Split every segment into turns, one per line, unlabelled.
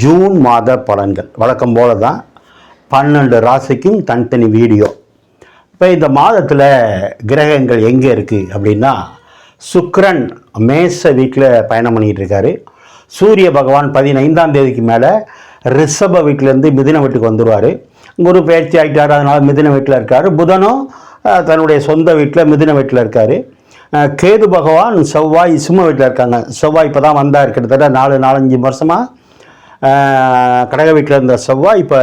June மாத பலன்கள். வழக்கம் போல தான் பன்னெண்டு ராசிக்கும் தனித்தனி வீடியோ. இப்போ இந்த மாதத்தில் கிரகங்கள் எங்கே இருக்குது அப்படின்னா சுக்ரன் மேச வீட்டில் பயணம் பண்ணிகிட்டு இருக்காரு சூரிய பகவான் பதினைந்தாம் தேதிக்கு மேலே ரிஷப வீட்டிலேருந்து மிதின வீட்டுக்கு வந்துடுவார் குரு பயிற்சி ஆகிட்டார் அதனால் மிதின வீட்டில் இருக்கார். புதனும் தன்னுடைய சொந்த வீட்டில் மிதின வீட்டில் இருக்கார். கேது பகவான் செவ்வாய் சிம்ம வீட்டில் இருக்காங்க. செவ்வாய் இப்போ தான் வந்தார். கிட்டத்தட்ட நாலு நாலஞ்சு வருஷமாக கடக வீட்டில் இருந்த செவ்வாய் இப்போ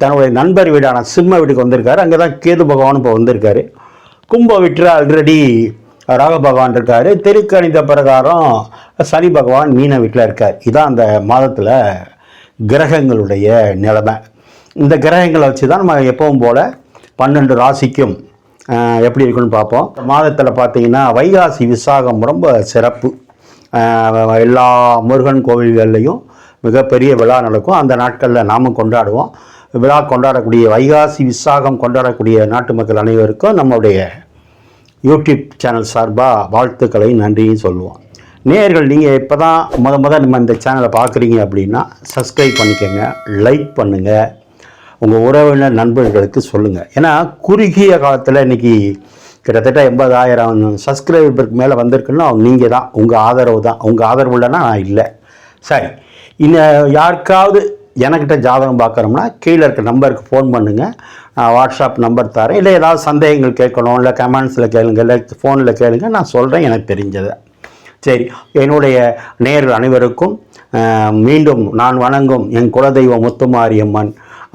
தன்னுடைய நண்பர் வீடான சிம்ம வீட்டுக்கு வந்திருக்காரு. அங்கே தான் கேது பகவான் இப்போ வந்திருக்காரு. கும்ப வீட்டில் ஆல்ரெடி ராக பகவான் இருக்கார். திருக்கணித பிரகாரம் சனி பகவான் மீன வீட்டில் இருக்கார். இதான் அந்த மாதத்தில் கிரகங்களுடைய நிலைமை. இந்த கிரகங்களை வச்சு தான் நம்ம எப்பவும் போல் பன்னெண்டு ராசிக்கும் எப்படி இருக்குன்னு பார்ப்போம். மாதத்தில் பார்த்தீங்கன்னா வைகாசி விசாகம் ரொம்ப சிறப்பு. எல்லா முருகன் கோவில்கள்லையும் மிகப்பெரிய விழா நடக்கும். அந்த நாட்களில் நாமும் கொண்டாடுவோம். விழா கொண்டாடக்கூடிய வைகாசி விசாகம் கொண்டாடக்கூடிய நாட்டு மக்கள் அனைவருக்கும் நம்முடைய யூடியூப் சேனல் சார்பாக வாழ்த்துக்களை நன்றியும் சொல்லுவோம். நேயர்கள் நீங்கள் இப்போ தான் முத முத நம்ம இந்த சேனலை பார்க்குறீங்க அப்படின்னா சப்ஸ்கிரைப் பண்ணிக்கோங்க லைக் பண்ணுங்கள் உங்கள் உறவினர் நண்பர்களுக்கு சொல்லுங்கள் ஏன்னா குறுகிய காலத்தில் இன்றைக்கி கிட்டத்தட்ட எண்பதாயிரம் சப்ஸ்கிரைபருக்கு மேலே வந்திருக்குன்னா நீங்கள் தான் உங்கள் ஆதரவு தான் உங்கள் ஆதரவு இல்லைன்னா நான் இல்லை. சரி. இன்னும் யாருக்காவது எனக்கிட்ட ஜாதகம் பார்க்குறோம்னா கீழே இருக்க நம்பருக்கு ஃபோன் பண்ணுங்கள் நான் வாட்ஸ்அப் நம்பர் தரேன். இல்லை ஏதாவது சந்தேகங்கள் கேட்கணும் இல்லை கமெண்ட்ஸில் கேளுங்க இல்லை ஃபோனில் கேளுங்க நான் சொல்கிறேன் எனக்கு தெரிஞ்சதை. சரி என்னுடைய நேர்கள் அனைவருக்கும் மீண்டும் நான் வணங்கும் என் குலதெய்வம் முத்துமாரியம்மன்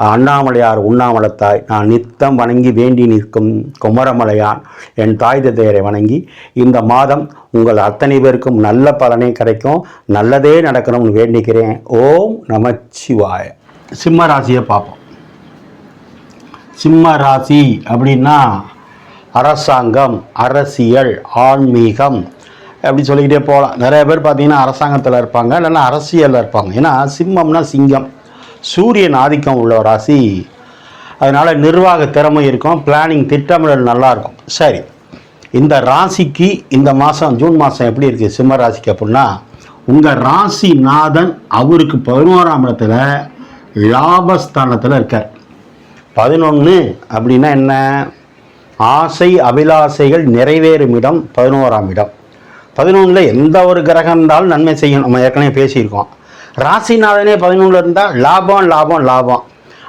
அண்ணாமலையார் உண்ணாமலத்தாய் நான் நித்தம் வணங்கி வேண்டி நிற்கும் குமரமலையான் என் தாய் தந்தையரை வணங்கி இந்த மாதம் உங்கள் அத்தனை பேருக்கும் நல்ல பலனே கிடைக்கும் நல்லதே நடக்கணும்னு வேண்டிக்கிறேன். ஓம் நமச்சிவாய. சிம்ம ராசியை பார்ப்போம். சிம்ம ராசி அப்படின்னா அரசாங்கம் அரசியல் ஆன்மீகம் அப்படி சொல்லிக்கிட்டே போகலாம். நிறைய பேர் பார்த்தீங்கன்னா அரசாங்கத்தில் இருப்பாங்க இல்லைன்னா அரசியலில் இருப்பாங்க. ஏன்னா சிம்மம்னா சிங்கம். சூரியன் ஆதிக்கம் உள்ள ராசி. அதனால் நிர்வாக திறமை இருக்கும் பிளானிங் திட்டமிடல் நல்லாயிருக்கும் சரி இந்த ராசிக்கு இந்த மாதம் ஜூன் மாதம் எப்படி இருக்குது சிம்ம ராசிக்கு அப்படின்னா உங்கள் ராசி நாதன் அவருக்கு பதினோராம் இடத்துல லாபஸ்தானத்தில் இருக்கார். பதினொன்று அப்படின்னா என்ன? ஆசை அபிலாசைகள் நிறைவேறும் இடம் பதினோராம் இடம். பதினொன்றில் எந்த ஒரு கிரகம் இருந்தாலும் நன்மை செய்யும். நம்ம ஏற்கனவே பேசியிருக்கோம். ராசிநாதனே பதினொன்றில் இருந்தால் லாபம் லாபம் லாபம்.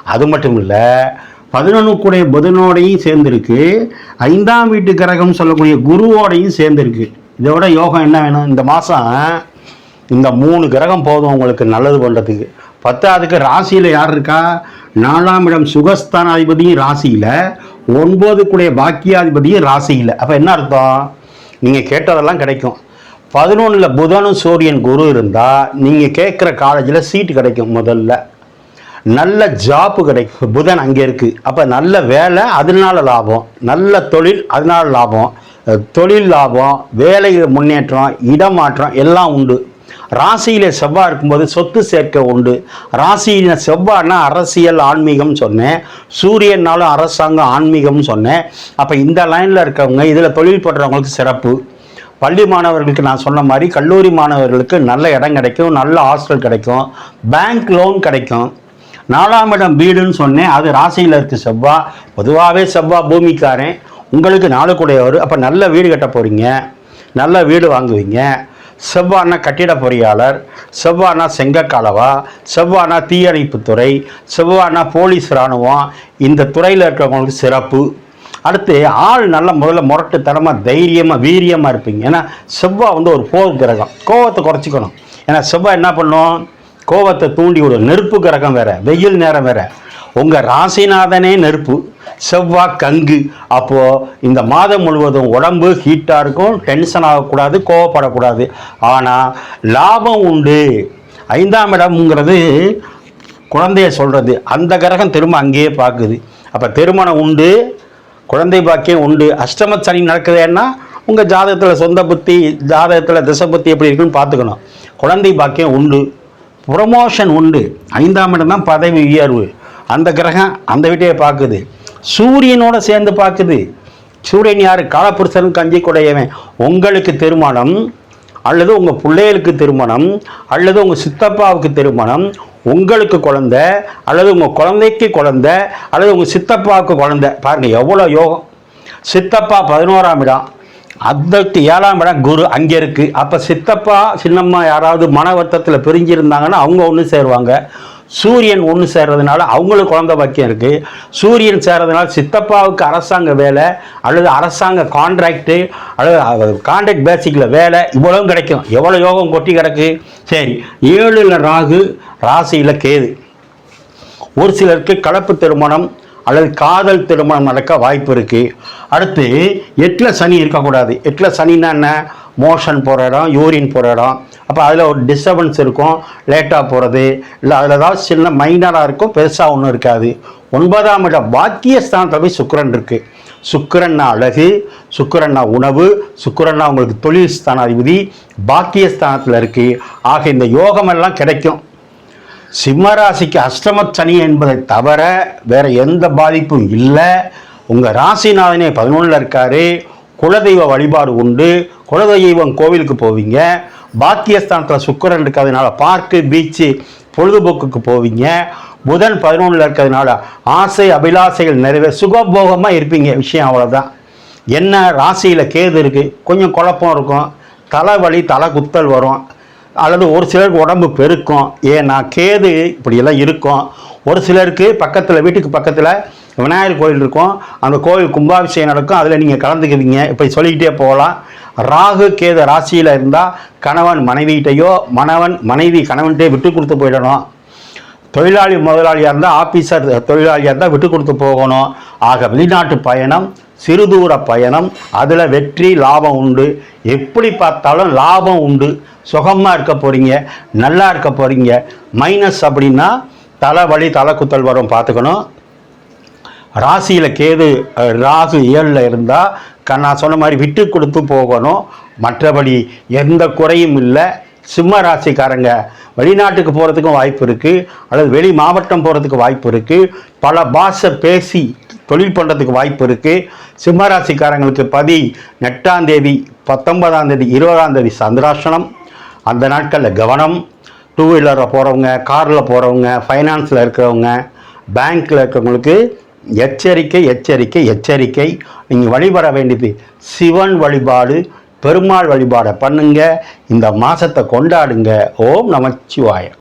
அது மட்டும் இல்லை பதினொன்று கூட புதனோடையும் சேர்ந்துருக்கு. ஐந்தாம் வீட்டு கிரகம் சொல்லக்கூடிய குருவோடையும் சேர்ந்துருக்கு. இதோட யோகம் என்ன வேணும்? இந்த மாதம் இந்த மூணு கிரகம் போதும் உங்களுக்கு நல்லது பண்ணுறதுக்கு பத்தாவதுக்கு ராசியில் யார் இருக்கா? நாலாம் இடம் சுகஸ்தானாதிபதியும் ராசியில். ஒன்பது பாக்கியாதிபதியும் ராசியில். அப்போ என்ன அர்த்தம்? நீங்கள் கேட்டதெல்லாம் கிடைக்கும். பதினொன்றில் புதனும் சூரியன் குரு இருந்தால் நீங்கள் கேட்குற காலேஜில் சீட்டு கிடைக்கும் முதல்ல. நல்ல ஜாப்பு கிடைக்கும். புதன் அங்கே இருக்குது அப்போ நல்ல வேலை அதனால லாபம். நல்ல தொழில் அதனால லாபம். தொழில் லாபம் வேலை முன்னேற்றம் இடமாற்றம் எல்லாம் உண்டு. ராசியில் செவ்வாய் இருக்கும்போது சொத்து சேர்க்க உண்டு. ராசியில் செவ்வாய்னா அரசியல் ஆன்மீகம் சொன்னேன். சூரியனாலும் அரசாங்கம் ஆன்மீகம்னு சொன்னேன். அப்போ இந்த லைனில் இருக்கவங்க இதில் தொழில் பண்ணுறவங்களுக்கு சிறப்பு. பள்ளி மாணவர்களுக்கு நான் சொன்ன மாதிரி கல்லூரி மாணவர்களுக்கு நல்ல இடம் கிடைக்கும் நல்ல ஹாஸ்டல் கிடைக்கும் பேங்க் லோன் கிடைக்கும். நாலாம் இடம் வீடுன்னு சொன்னேன் அது ராசியில் இருக்கு செவ்வாய் பொதுவாகவே செவ்வாய் பூமிக்காரன். உங்களுக்கு நாலு கூடையவர் அப்போ நல்ல வீடு கட்ட போகிறீங்க நல்ல வீடு வாங்குவீங்க. செவ்வானா கட்டிட பொறியாளர் செவ்வானா செங்கக்காலவா செவ்வானா தீயணைப்புத்துறை செவ்வானா போலீஸ் இராணுவம் இந்த துறையில் இருக்கிறவங்களுக்கு சிறப்பு. அடுத்து ஆள் நல்ல முதல்ல முரட்டுத்தனமாக தைரியமாக வீரியமாக இருப்பீங்க. ஏன்னா செவ்வாய் வந்து ஒரு போர் கிரகம். கோவத்தை குறைச்சிக்கணும். ஏன்னா செவ்வாய் என்ன பண்ணும்? கோவத்தை தூண்டி விடும். நெருப்பு கிரகம் வேறு வெயில் நேரம் வேறு. உங்கள் ராசிநாதனே நெருப்பு செவ்வாய் கங்கு. அப்போது இந்த மாதம் முழுவதும் உடம்பு ஹீட்டாக இருக்கும் டென்ஷன் ஆகக்கூடாது கோவப்படக்கூடாது. ஆனால் லாபம் உண்டு. ஐந்தாம் இடம்ங்கிறது குழந்தைய சொல்கிறது அந்த கிரகம் திரும்ப அங்கேயே பார்க்குது. அப்போ திருமணம் உண்டு. குழந்தை பாக்கியம் உண்டு. அஷ்டம சனி நடக்குதுன்னா உங்கள் ஜாதகத்தில் சொந்த புத்தி ஜாதகத்தில் திசை புத்தி எப்படி இருக்குன்னு பார்த்துக்கணும். குழந்தை பாக்கியம் உண்டு. ப்ரொமோஷன் உண்டு. ஐந்தாம் இடம் தான் பதவி உயர்வு. அந்த கிரகம் அந்த வீட்டையே பார்க்குது. சூரியனோட சேர்ந்து பார்க்குது. சூரியன் யார்? காலப்புருஷனுக்கு கஞ்சி குடையவன் உங்களுக்கு திருமணம் அல்லது உங்கள் பிள்ளைகளுக்கு திருமணம் அல்லது உங்கள் சித்தப்பாவுக்கு திருமணம் உங்களுக்கு குழந்த அல்லது உங்கள் குழந்தைக்கு குழந்தை அல்லது உங்கள் சித்தப்பாவுக்கு குழந்த. பாருங்கள் எவ்வளோ யோகம். சித்தப்பா பதினோராம் இடம். அதற்கு ஏழாம் இடம் குரு அங்கே இருக்குது அப்போ சித்தப்பா சின்னம்மா யாராவது மன வருத்தத்தில் பிரிஞ்சிருந்தாங்கன்னா அவங்க ஒன்று சேருவாங்க. சூரியன் ஒன்று சேர்றதுனால அவங்களுக்கு குழந்தை பாக்கியம் இருக்குது சூரியன் சேர்றதுனால சித்தப்பாவுக்கு அரசாங்க வேலை அல்லது அரசாங்க கான்ட்ராக்டு அல்லது கான்ட்ராக்ட் பேசிக்கில் வேலை இவ்வளவும் கிடைக்கும். எவ்வளோ யோகம் கொட்டி கிடக்கு? சரி ஏழில் ராகு ராசியில் கேது. ஒரு சிலருக்கு கலப்பு திருமணம் அல்லது காதல் திருமணம் நடக்க வாய்ப்பு இருக்குது அடுத்து எட்டில் சனி இருக்கக்கூடாது. எட்டில் சனின்னா என்ன? மோஷன் போகிற இடம் யூரின் போகிற இடம். அப்போ அதில் ஒரு டிஸ்டர்பன்ஸ் இருக்கும். லேட்டாக போகிறது இல்லை அதில் தான் சின்ன மைனராக இருக்கும் பெருசாக ஒன்றும் இருக்காது. ஒன்பதாம் இடம் பாக்கிய ஸ்தானத்தில் போய் சுக்கரன் இருக்குது சுக்கரன்னா அழகு சுக்கரன்னா உணவு சுக்கரன்னா உங்களுக்கு தொழில் ஸ்தானாதிபதி பாக்கிய ஸ்தானத்தில் இருக்குது ஆக இந்த யோகமெல்லாம் கிடைக்கும். சிம்மராசிக்கு அஷ்டம சனி என்பதை தவிர வேற எந்த பாதிப்பும் இல்லை. உங்கள் ராசிநாதனே பதினொன்றில் இருக்காரு. குலதெய்வ வழிபாடு உண்டு. குலதெய்வம் கோவிலுக்கு போவீங்க. பாக்கியஸ்தானத்தில் சுக்கிரன் இருக்கிறதுனால பார்க்கு பீச்சு பொழுதுபோக்குக்கு போவீங்க. புதன் பதினொன்றில் இருக்கிறதுனால ஆசை அபிலாசைகள் நிறைவே சுகபோகமாக இருப்பீங்க. விஷயம் அவ்வளோதான் என்ன ராசியில் கேது இருக்குது கொஞ்சம் குழப்பம் இருக்கும். தலைவலி தலை குத்தல் வரும். அல்லது ஒரு சிலருக்கு உடம்பு பெருக்கும். ஏன்னா கேது இப்படியெல்லாம் இருக்கும். ஒரு சிலருக்கு பக்கத்தில் வீட்டுக்கு பக்கத்தில் விநாயகர் கோயில் இருக்கும். அந்த கோயில் கும்பாபிஷேகம் நடக்கும். அதில் நீங்கள் கலந்துக்குவீங்க. இப்படி சொல்லிக்கிட்டே போகலாம். ராகு கேது ராசியில் இருந்தால் கணவன் மனைவிகிட்டையோ மணவன் மனைவி கணவன்கிட்டே விட்டு கொடுத்து போயிடணும். தொழிலாளி முதலாளியாக இருந்தால் ஆஃபீஸர் தொழிலாளியாக இருந்தால் விட்டு கொடுத்து போகணும். ஆக வெளிநாட்டு பயணம் சிறுதூர பயணம் அதில் வெற்றி லாபம் உண்டு. எப்படி பார்த்தாலும் லாபம் உண்டு. சுகமாக இருக்க போகிறீங்க நல்லா இருக்க போகிறீங்க மைனஸ் அப்படின்னா தலைவலி தலை குத்தல் வரும் பார்த்துக்கணும். ராசியில் கேது ராகு ஏழில் இருந்தால் நான் சொன்ன மாதிரி விட்டு கொடுத்து போகணும். மற்றபடி எந்த குறையும் இல்லை. சிம்ம ராசிக்காரங்க வெளிநாட்டுக்கு போகிறதுக்கும் வாய்ப்பு இருக்குது அல்லது வெளி மாவட்டம் போகிறதுக்கு வாய்ப்பு இருக்குது பல பாஷை பேசி தொழில் பண்ணுறதுக்கு வாய்ப்பு இருக்குது சிம்மராசிக்காரங்களுக்கு பதி எட்டாம் தேதி பத்தொன்பதாம் தேதி இருபதாம் தேதி சந்திராசனம் அந்த நாட்களில் கவனம். டூ வீலரில் போகிறவங்க காரில் போகிறவங்க ஃபைனான்ஸில் இருக்கிறவங்க பேங்க்கில் இருக்கிறவங்களுக்கு எச்சரிக்கை எச்சரிக்கை எச்சரிக்கை. நீங்கள் வழிபட வேண்டியது சிவன் வழிபாடு பெருமாள் வழிபாடை பண்ணுங்க. இந்த மாதத்தை கொண்டாடுங்க. ஓம் நமச்சிவாயம்.